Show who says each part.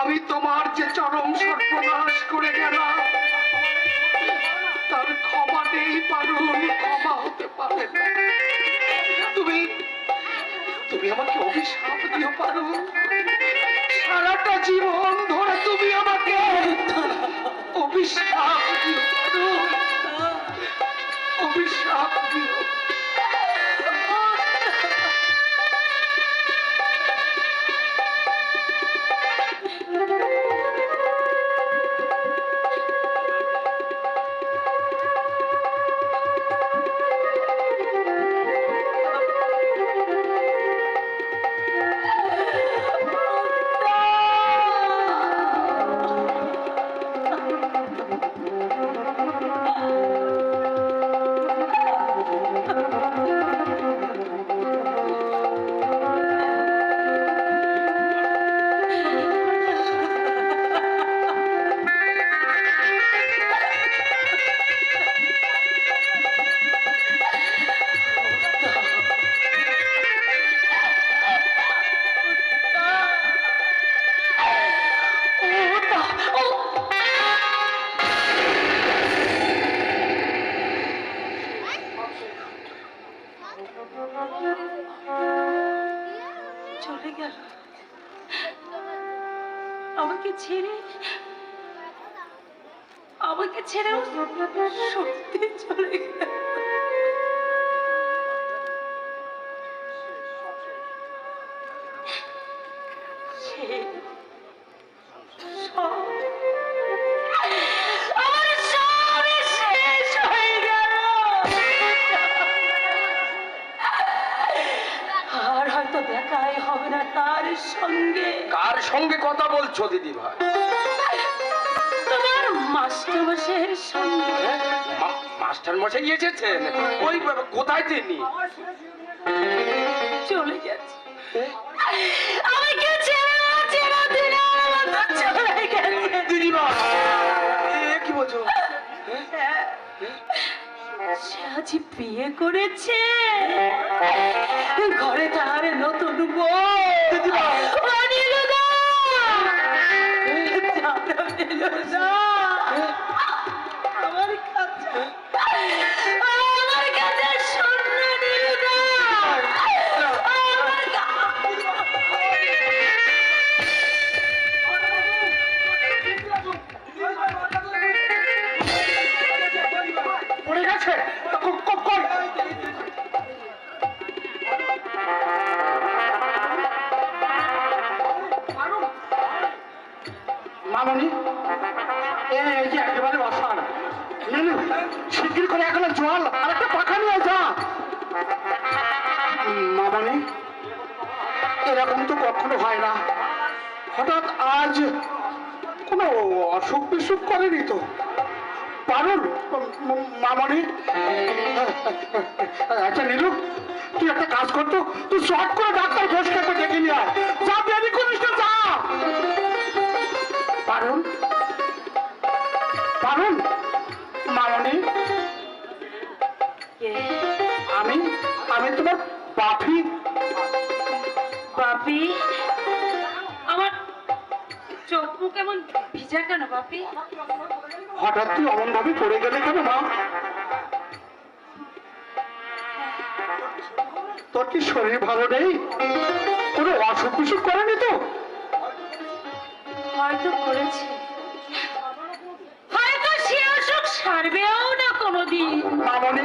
Speaker 1: আমি তোমার যে চরম সর্বনাশ করে গেলাম, তার ক্ষমা নেই পারুন ক্ষমা হতে পারে তুমি তুমি আমাকে অভিশাপ দিও পারো সারাটা জীবন
Speaker 2: চলে গেল। আমাকে ছেড়ে আমাকে ছেড়ে সত্যি চলে গেল। সে না তার সঙ্গে?
Speaker 1: কার সঙ্গে কথা বলছো দিদি ভাই
Speaker 2: তোমার মাস্টারমশাইয়ের সঙ্গে।
Speaker 1: মশাই এসেছেন? ওই বাবা, কোথায় তিনি?
Speaker 2: চলে গেছে। আমাকে ছেড়ে সে আজ বিয়ে করেছে। ঘরে তার নতুন বউ।
Speaker 1: মামনি, এই যে একেবারে অসান। নীলু শিগগির করে এখন জল আর একটা পাখা নিয়ে যা। মামনি, এরকম তো কখনো হয় না। হঠাৎ আজ কোনো অসুখ বিসুখ করেনি তো? পারুল মামনি। আচ্ছা নীলু, তুই একটা কাজ করতো তুই শর্ট করে ডাক্তার ঘোষকে ডেকে নিয়ে আয়। যা পারুল মামনি। আমি আমি তোমার পাফি
Speaker 2: বাপি আমার চোখ মুখ এমন ভিজা কেন বাপি
Speaker 1: হঠাৎ তুই অমন ভাবে পড়ে গেলে কেন মা? তোর কি শরীর ভালো নেই? কোনো অসুখ বিসুখ করেনি তো?
Speaker 2: হয়তো করেছে। সারবেও না কোনোদিন।
Speaker 1: মামনি